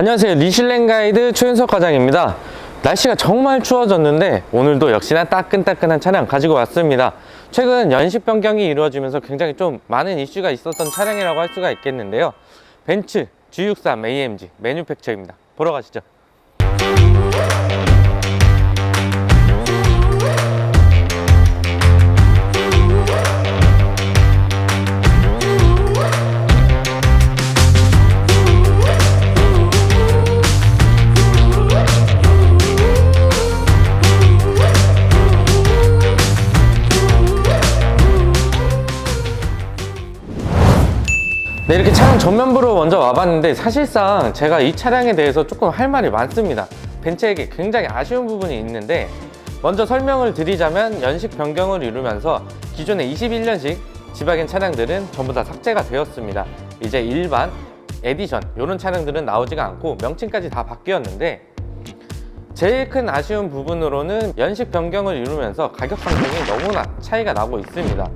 안녕하세요. 리실랭 가이드 최윤석 과장입니다. 날씨가 정말 추워졌는데 오늘도 역시나 따끈따끈한 차량 가지고 왔습니다. 최근 연식 변경이 이루어지면서 굉장히 좀 많은 이슈가 있었던 차량이라고 할 수가 있겠는데요. 벤츠 G63 AMG 매뉴팩처입니다. 보러 가시죠 네, 이렇게 차량 전면부로 먼저 와봤는데 사실상 제가 이 차량에 대해서 조금 할 말이 많습니다. 벤츠에게 굉장히 아쉬운 부분이 있는데 먼저 설명을 드리자면 연식 변경을 이루면서 기존의 21년식 지바겐 차량들은 전부 다 삭제가 되었습니다. 이제 일반, 에디션 이런 차량들은 나오지가 않고 명칭까지 다 바뀌었는데 제일 큰 아쉬운 부분으로는 연식 변경을 이루면서 가격 상승이 너무나 차이가 나고 있습니다.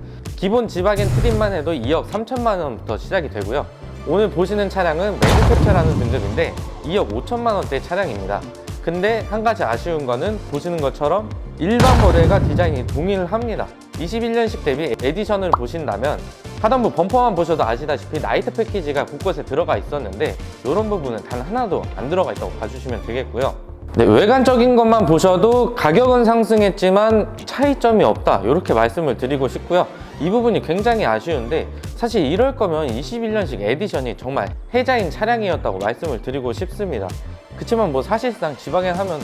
기본 지바겐 트림만 해도 2억 3천만 원부터 시작이 되고요. 오늘 보시는 차량은 매니팩처라는 등급인데 2억 5천만 원대 차량입니다. 근데 한 가지 아쉬운 거는 보시는 것처럼 일반 모델과 디자인이 동일합니다. 21년식 대비 에디션을 보신다면 하단부 범퍼만 보셔도 아시다시피 나이트 패키지가 곳곳에 들어가 있었는데 이런 부분은 단 하나도 안 들어가 있다고 봐주시면 되겠고요. 네, 외관적인 것만 보셔도 가격은 상승했지만 차이점이 없다 이렇게 말씀을 드리고 싶고요 이 부분이 굉장히 아쉬운데 사실 이럴 거면 21년식 에디션이 정말 해자인 차량이었다고 말씀을 드리고 싶습니다 그렇지만 뭐 사실상 지방엔 하면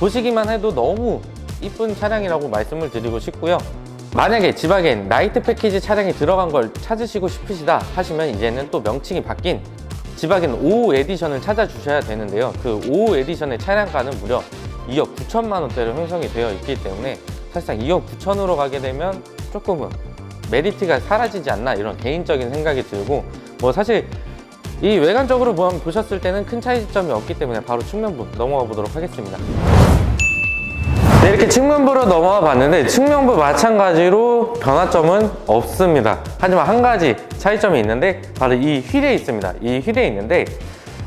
보시기만 해도 너무 이쁜 차량이라고 말씀을 드리고 싶고요 만약에 지방엔 나이트 패키지 차량이 들어간 걸 찾으시고 싶으시다 하시면 이제는 또 명칭이 바뀐 지박인 5 에디션을 찾아주셔야 되는데요. 그5 에디션의 차량가는 무려 2억 9천만 원대로 형성이 되어 있기 때문에 사실상 2억 9천으로 가게 되면 조금은 메리트가 사라지지 않나 이런 개인적인 생각이 들고 뭐 사실 이 외관적으로 보- 보셨을 때는 큰 차이점이 없기 때문에 바로 측면부 넘어가 보도록 하겠습니다. 네, 이렇게 측면부로 넘어가 봤는데 측면부 마찬가지로 변화점은 없습니다. 하지만 한 가지 차이점이 있는데 바로 이 휠에 있습니다. 이 휠에 있는데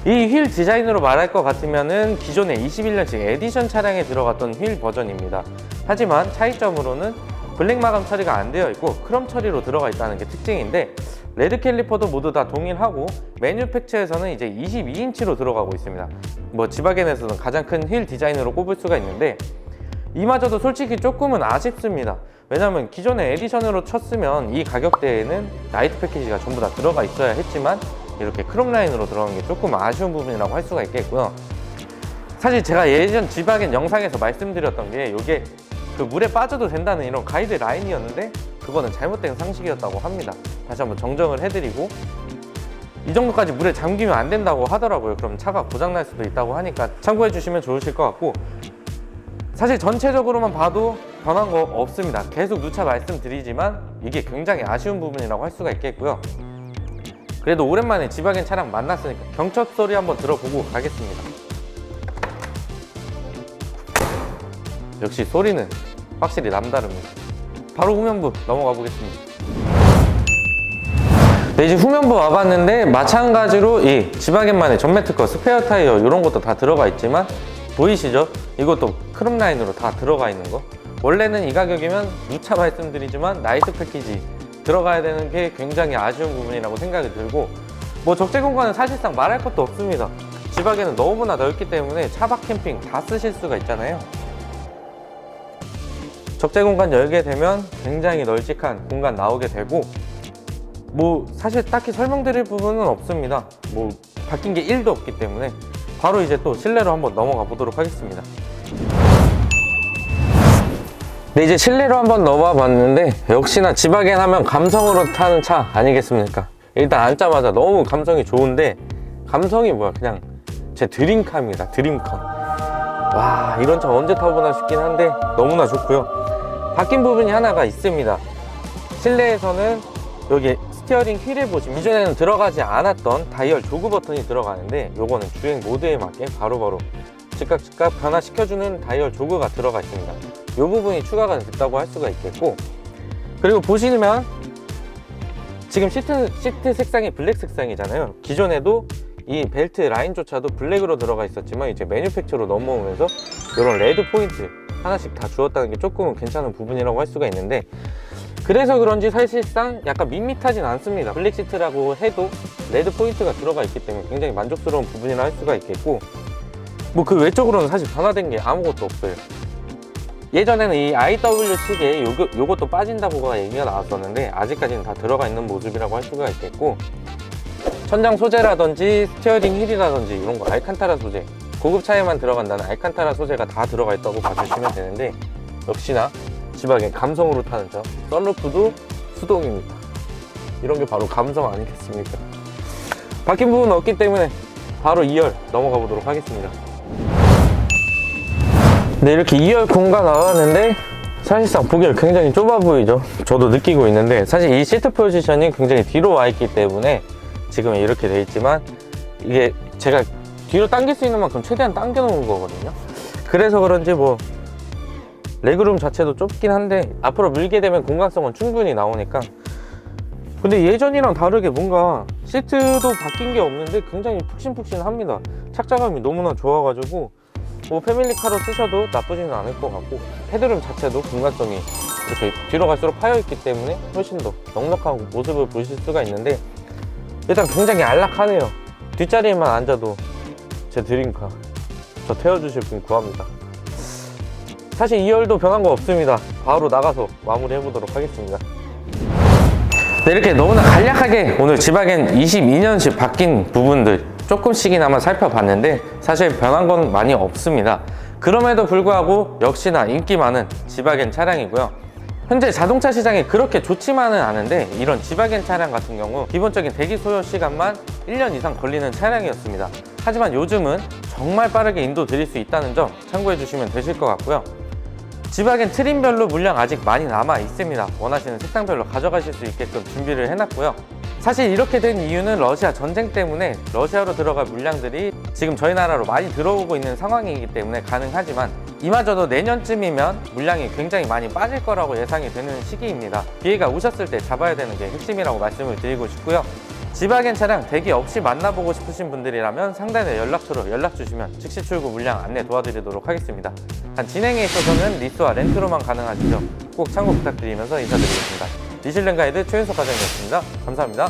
이 휠 디자인으로 말할 것 같으면은 기존의 21년식 에디션 차량에 들어갔던 휠 버전입니다. 하지만 차이점으로는 블랙 마감 처리가 안 되어 있고 크롬 처리로 들어가 있다는 게 특징인데 레드 캘리퍼도 모두 다 동일하고 매뉴팩처에서는 이제 22인치로 들어가고 있습니다. 뭐 지바겐에서는 가장 큰 휠 디자인으로 꼽을 수가 있는데 이마저도 솔직히 조금은 아쉽습니다. 왜냐면 기존에 에디션으로 쳤으면 이 가격대에는 나이트 패키지가 전부 다 들어가 있어야 했지만 이렇게 크롬 라인으로 들어간 게 조금 아쉬운 부분이라고 할 수가 있겠고요. 사실 제가 예전 지박엔 영상에서 말씀드렸던 게 이게 그 물에 빠져도 된다는 이런 가이드 라인이었는데 그거는 잘못된 상식이었다고 합니다. 다시 한번 정정을 해드리고 이 정도까지 물에 잠기면 안 된다고 하더라고요. 그럼 차가 고장날 수도 있다고 하니까 참고해 주시면 좋으실 것 같고 사실 전체적으로만 봐도 변한 거 없습니다. 계속 누차 말씀드리지만 이게 굉장히 아쉬운 부분이라고 할 수가 있겠고요. 그래도 오랜만에 지방엔 차량 만났으니까 경첩 소리 한번 들어보고 가겠습니다. 역시 소리는 확실히 남다릅니다. 바로 후면부 넘어가 보겠습니다. 네, 이제 후면부 와봤는데 마찬가지로 이 지바겐만의 전매 특허 스페어 타이어 이런 것도 다 들어가 있지만 보이시죠? 이것도 크롬 라인으로 다 들어가 있는 거. 원래는 이 가격이면 누차 말씀드리지만 나이트 패키지 들어가야 되는 게 굉장히 아쉬운 부분이라고 생각이 들고 뭐 적재 공간은 사실상 말할 것도 없습니다. 지박에는 너무나 넓기 때문에 차박 캠핑 다 쓰실 수가 있잖아요. 적재 공간 열게 되면 굉장히 널찍한 공간 나오게 되고 뭐 사실 딱히 설명드릴 부분은 없습니다. 뭐 바뀐 게 1도 없기 때문에 바로 이제 또 실내로 한번 넘어가 보도록 하겠습니다. 네, 이제 실내로 한번 넘어와 봤는데 역시나 지바겐 하면 감성으로 타는 차 아니겠습니까? 일단 앉자마자 너무 감성이 좋은데 감성이 뭐야 그냥 제 드림카입니다. 드림카. 와 이런 차 언제 타보나 싶긴 한데 너무나 좋고요. 바뀐 부분이 하나가 있습니다. 실내에서는 여기 스티어링 휠에 보시면 이전에는 들어가지 않았던 다이얼 조그 버튼이 들어가는데 요거는 주행 모드에 맞게 바로바로 즉각 즉각 변화시켜주는 다이얼 조그가 들어가 있습니다. 이 부분이 추가가 됐다고 할 수가 있겠고 그리고 보시면 지금 시트, 시트 색상이 블랙 색상이잖아요. 기존에도 이 벨트 라인조차도 블랙으로 들어가 있었지만 이제 매뉴팩처로 넘어오면서 이런 레드 포인트 하나씩 다 주었다는 게 조금은 괜찮은 부분이라고 할 수가 있는데 그래서 그런지 사실상 약간 밋밋하진 않습니다. 블랙 시트라고 해도 레드 포인트가 들어가 있기 때문에 굉장히 만족스러운 부분이라 할 수가 있겠고 뭐 그 외적으로는 사실 변화된 게 아무것도 없어요. 예전에는 이 IW 측에 요거, 요것도 빠진다고 얘기가 나왔었는데 아직까지는 다 들어가 있는 모습이라고 할 수가 있겠고 천장 소재라든지 스티어링 휠이라든지 이런 거 알칸타라 소재 고급 차에만 들어간다는 알칸타라 소재가 다 들어가 있다고 봐주시면 되는데 역시나 지방의 감성으로 타는 점 썬루프도 수동입니다. 이런 게 바로 감성 아니겠습니까? 바뀐 부분은 없기 때문에 바로 2열 넘어가 보도록 하겠습니다. 네 이렇게 2열 공간 나왔는데 사실상 보기에 굉장히 좁아 보이죠? 저도 느끼고 있는데 사실 이 시트 포지션이 굉장히 뒤로 와 있기 때문에 지금 이렇게 돼 있지만 이게 제가 뒤로 당길 수 있는 만큼 최대한 당겨 놓은 거거든요. 그래서 그런지 뭐 레그룸 자체도 좁긴 한데 앞으로 밀게 되면 공간성은 충분히 나오니까. 근데 예전이랑 다르게 뭔가 시트도 바뀐 게 없는데 굉장히 푹신푹신합니다. 착자감이 너무나 좋아가지고 뭐 패밀리카로 쓰셔도 나쁘지는 않을 것 같고 헤드룸 자체도 공간성이 이렇게 뒤로 갈수록 파여있기 때문에 훨씬 더 넉넉한 모습을 보실 수가 있는데 일단 굉장히 안락하네요. 뒷자리에만 앉아도 제 드림카 저 태워주실 분 구합니다 사실 2열도 변한 거 없습니다 바로 나가서 마무리 해보도록 하겠습니다 네, 이렇게 너무나 간략하게 오늘 지바겐 22년식 바뀐 부분들 조금씩이나마 살펴봤는데 사실 변한 건 많이 없습니다. 그럼에도 불구하고 역시나 인기 많은 지바겐 차량이고요. 현재 자동차 시장이 그렇게 좋지만은 않은데 이런 지바겐 차량 같은 경우 기본적인 대기 소요 시간만 1년 이상 걸리는 차량이었습니다. 하지만 요즘은 정말 빠르게 인도 드릴 수 있다는 점 참고해 주시면 되실 것 같고요. 지바겐 트림별로 물량 아직 많이 남아 있습니다. 원하시는 색상별로 가져가실 수 있게끔 준비를 해놨고요. 사실 이렇게 된 이유는 러시아 전쟁 때문에 러시아로 들어갈 물량들이 지금 저희 나라로 많이 들어오고 있는 상황이기 때문에 가능하지만 이마저도 내년쯤이면 물량이 굉장히 많이 빠질 거라고 예상이 되는 시기입니다. 기회가 오셨을 때 잡아야 되는 게 핵심이라고 말씀을 드리고 싶고요. 지바겐 차량 대기 없이 만나보고 싶으신 분들이라면 상단에 연락처로 연락 주시면 즉시 출고 물량 안내 도와드리도록 하겠습니다. 단 진행에 있어서는 리스와 렌트로만 가능하시죠. 꼭 참고 부탁드리면서 인사드리겠습니다. 리실렌 가이드 최윤석 과장이었습니다. 감사합니다.